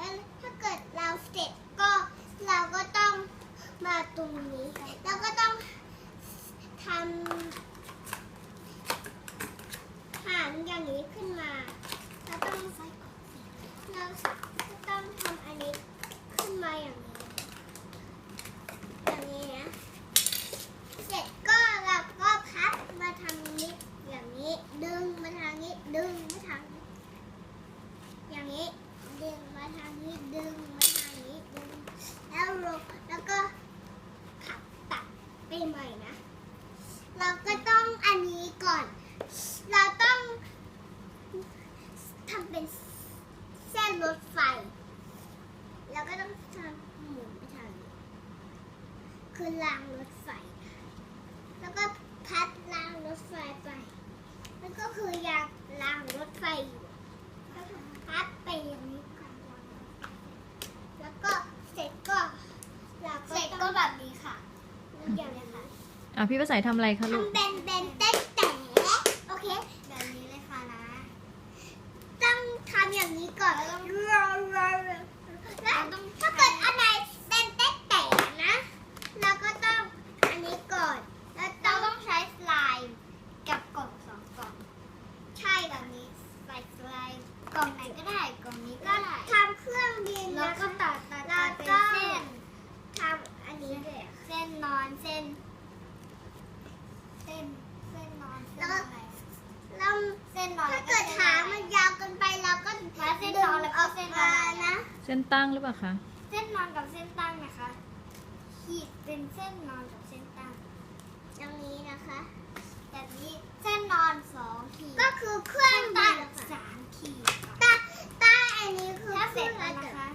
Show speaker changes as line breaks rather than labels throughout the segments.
แล้วถ้าเกิดเราเสร็จก็เราก็ต้องมาตรงนี้เราก็ต้องทำหางอย่างนี้ขึ้นมาต้องเราต้องทำอันนี้ขึ้นมาอย่างนี้ อย่างนี้นะ เสร็จก็เราก็พับมาทางนี้ อย่างนี้ ดึงมาทางนี้ ดึงมาทางนี้ อย่างนี้ ดึงมาทางนี้ ดึงมาทางนี้ ดึง แล้วลงแล้วก็ขับตัดไปใหม่นะ เราก็ต้องอันนี้ก่อน เราต้องทำเป็นเส้นรถไฟ แล้วก็ต้องทำหมุนไปทางนี้ คือรางรถไฟ แล้วก็พัดรางรถไฟไปมันก็คือยางรางรถไฟอยู่แล้วก็พัดไปอย่างนี้ก่อนแล้วก็เสร็จก็เราเสร็จก็แบบนี้ค่ะอย่างนี้ค่ะ
อะพี่ประสายทำอะไรคะลูก
ทำเป็นเป็นเต้นแต่โอเค แบบนี้เลยค่ะนะ ต้องทำอย่างนี้ก่อนแล้วต้องรอรอรอแล้วถ้าเกิดอันไหนเป็นเต้นแต่นะ เราก็ต้องอันนี้ก่อน แล้วเราต้องใช้สไลม์กับกล่องสองกล่อง ใช่แบบนี้ใส่สไลม์กล่องไหนก็ได้กล่องนี้ก็ได้ทำเครื่องบินแล้วก็ตัดตัดตัดเป็นเส้นทำอันนี้ด้วยเส้นนอนเส้น เส้นเส้นนอนเส้นอะไรเราเส้นนอนถ้าเกิดหางมันยาวเกินไปเราก็เส้นนอนแล้วก็เส้นอะไรนะ
เส้นตั้งหรือเปล่าคะ
เส้นนอนกับเส้นตั้งนะคะ ขีดเป็นเส้นนอนกับเส้นตั้งอย่างนี้นะคะแบบนี้เส้นนอนสองขีดก็คือเครื่องตั้งสามขีดตาตาอันนี้คือเสร็จแล้วนะคะ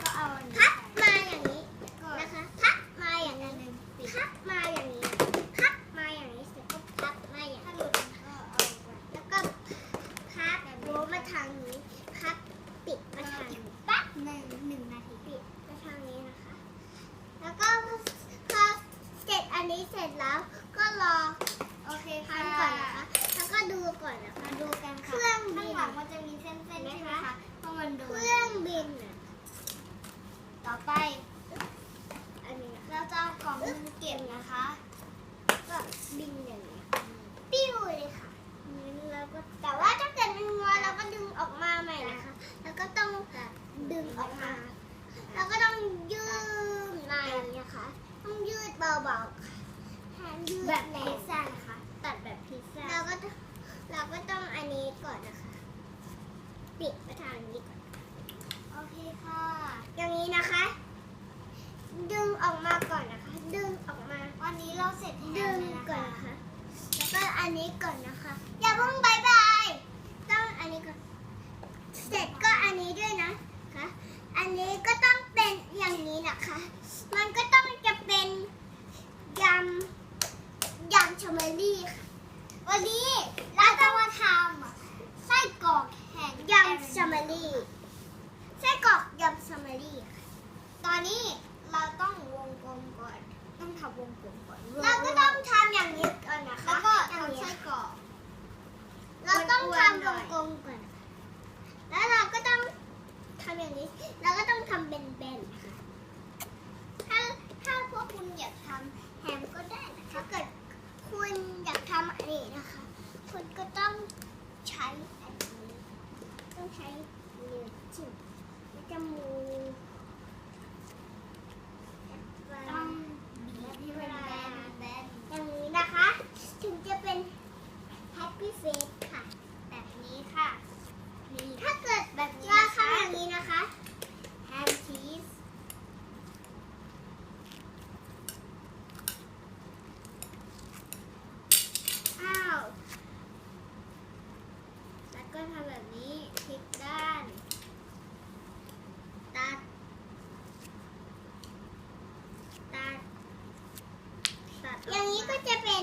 ก็เอาพับมาอย่างนี้นะคะ พับมาอย่างนี้พับมาอย่างนี้ พับมาอย่างนี้เสร็จก็พับมาอย่างนี้แล้วก็พับโน้มมาทางนี้ พับปิดมาทางนี้ปั๊บหนึ่งหนึ่งนาทีปิดมาทางนี้นะคะ แล้วก็พอเสร็จอั นนี้เสร็จแล้วก็รอโอเคค่ะก่อนนะคะ แล้วก็ดูก่อนนะคะดูกันค่ะเครื่องบิน ข้างหลังมันจะมีเส้นๆใช่ไหมคะเพราะมันดูเครื่องบินน่ะต่อไป อันนี้ เราจะเอากล่องเก็บนะคะ ก็บินอย่างนี้ปิ้วเลยค่ะแล้วก็แต่ว่าถ้าเกิดมันงอเราก็ดึงออกมาใหม่นะคะ แล้วก็ต้องดึงออกมา แล้วก็ต้องยืดในนะคะต้องยืดเบาๆค่ะห้ามยืด แบบพิซซ่านะคะ ตัดแบบพิซซ่า เราก็ต้องเราก็ต้องอันนี้ก่อนนะคะปิดไปทางนี้ก่อน โอเคค่ะ อย่างนี้นะคะ ดึงออกมาก่อนนะคะ ดึงออกมา วันนี้เราเสร็จดึงก่อนนะคะ แล้วก็อันนี้ก่อนนะคะ อย่าเพิ่งบายบาย ต้องอันนี้ก่อน เสร็จก็อันนี้ด้วยนะคะ อันนี้ก็ต้องเป็นอย่างนี้นะคะ มันก็ต้องจะเป็นยำยำชมลี่ค่ะ วันนี้เราจะมาทำไส้กรอกแห้งยำชมลี่ไส้กรอกยำชมลี่ค่ะตอนนี้เราต้องวงกลมก่อน ต้องทำวงกลมก่อนเราก็ต้องทำอย่างนี้ก่อนนะคะแล้วก็ทำไส้กรอกเราต้องทำวงกลมก่อน แล้วเราก็ต้องทำอย่างนี้ เราก็ต้องทำเป็นๆค่ะ ถ้าถ้าพวกคุณอยากทำแฮมก็ได้นะคะถ้าเกิดคุณอยากทำอันนี้นะคะ คุณก็ต้องใช้อันนี้ต้องใช้นิ้วจิ้มและจมูก องทำแบบนี้ทิกด้าน ตัด ตัด ตัดอย่างนี้ก็จะเป็น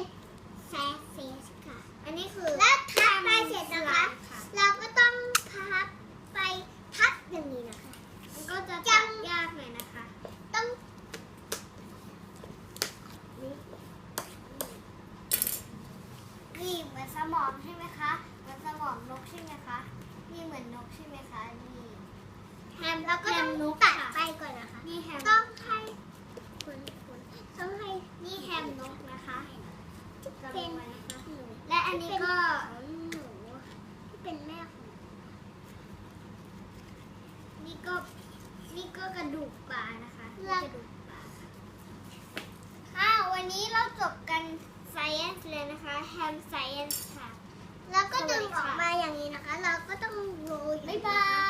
แซสเซสค่ะ อันนี้คือแล้วทับไปเสร็จนะคะ เราก็ต้องพับไปทับอย่างนี้นะคะ มันก็จะตัดยากหน่อยนะคะ ต้องรีบเหมือนสมองใช่ไหมคะ ของนกใช่ไหมคะ นี่เหมือนนกใช่ไหมคะ นี่ แฮมแล้วก็ต้องนกตัดไปก่อนนะคะ นี่แฮม ต้องให้คุณคุณต้องให้ นี่แฮมนกนะคะเป็นและอันนี้ก็นี่เป็นแม่ของ นี่ก็ นี่ก็กระดูกปลานะคะกระดูกปลาค่ะวันนี้เราจบกันไซเอนต์เลยนะคะแฮมไซเอนต์ แล้วก็ดึงออกมาอย่างนี้นะคะ เราก็ต้องโรยบ๊ายบาย